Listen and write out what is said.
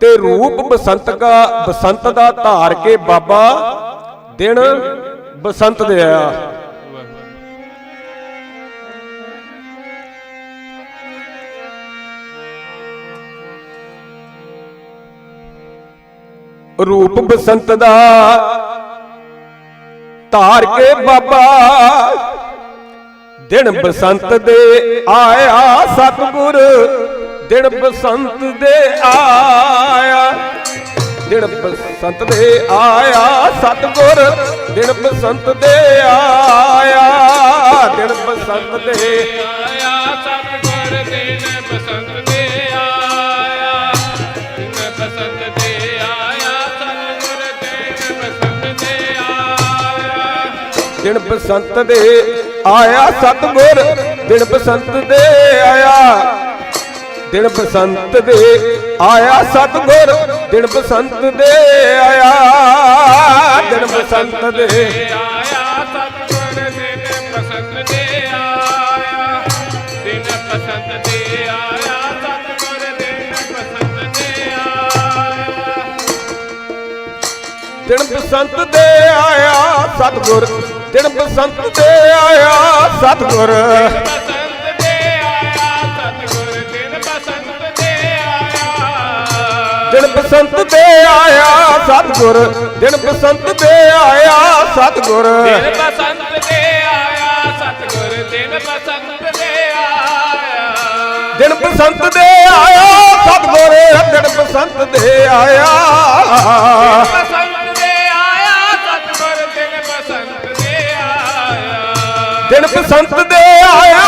ਤੇ ਰੂਪ ਬਸੰਤ ਦਾ ਬਸੰਤ ਦਾ ਧਾਰ ਕੇ ਬਾਬਾ ਦਿਨ ਬਸੰਤ ਦੇ ਆਇਆ ਰੂਪ ਬਸੰਤ ਦਾ ਧਾਰ ਕੇ ਬਾਬਾ ਦਿਨ ਬਸੰਤ ਦੇ ਆਇਆ ਸਤਿਗੁਰ ਦਿਨ ਬਸੰਤ ਦੇ ਆਇਆ। ਦਿਨ ਬਸੰਤ ਦੇ ਆਇਆ, ਸਤਿਗੁਰ, ਦਿਨ ਬਸੰਤ ਦੇ ਆਇਆ। ਦਿਨ ਬਸੰਤ ਦੇ ਆਇਆ, ਸਤਿਗੁਰ, ਦਿਨ ਬਸੰਤ ਦੇ ਆਇਆ। ਦਿਨ ਬਸੰਤ ਦੇ ਆਇਆ, ਸਤਿਗੁਰ, ਦਿਨ ਬਸੰਤ ਦੇ ਆਇਆ। ਦਿਨ ਬਸੰਤ ਦੇ ਆਇਆ, ਸਤਿਗੁਰ, ਦਿਨ ਬਸੰਤ ਦੇ ਆਇਆ। ਦਿਨ ਬਸੰਤ ਦੇ ਆਇਆ ਸਤਿਗੁਰ ਦਿਨ ਬਸੰਤ ਦੇ ਆਇਆ ਦਿਨ ਬਸੰਤ ਦੇ ਆਇਆ ਸਤਿਗੁਰ ਦਿਨ ਬਸੰਤ ਦੇ ਆਇਆ ਦਿਨ ਬਸੰਤ ਦੇ ਆਇਆ ਸਤਿਗੁਰ ਦਿਨ ਬਸੰਤ ਦੇ ਆਇਆ। ਦਿਨ ਬਸੰਤ ਦੇ ਆਇਆ ਸਤਿਗੁਰ ਦਿਨ ਬਸੰਤ ਦੇ ਆਇਆ ਸਤਿਗੁਰ। ਦਿਨ ਬਸੰਤ ਦੇ ਆਇਆ ਸਤਿਗੁਰ ਦਿਨ ਬਸੰਤ ਦੇ ਆਇਆ ਸਤਿਗੁਰ। ਦਿਨ ਬਸੰਤ ਦੇ ਆਇਆ ਸਤਿਗੁਰ ਦਿਨ ਬਸੰਤ ਦੇ ਆਇਆ। ਦਿਨ ਬਸੰਤ ਦੇ ਆਇਆ ਸਤਿਗੁਰ ਦਿਨ ਬਸੰਤ ਦੇ ਆਇਆ। ਬਸੰਤ ਦੇ ਆਇਆ ਸਤਿਗੁਰ ਦਿਨ ਬਸੰਤ ਆਇਆ। ਦਿਨ ਬਸੰਤ ਦੇ ਆਇਆ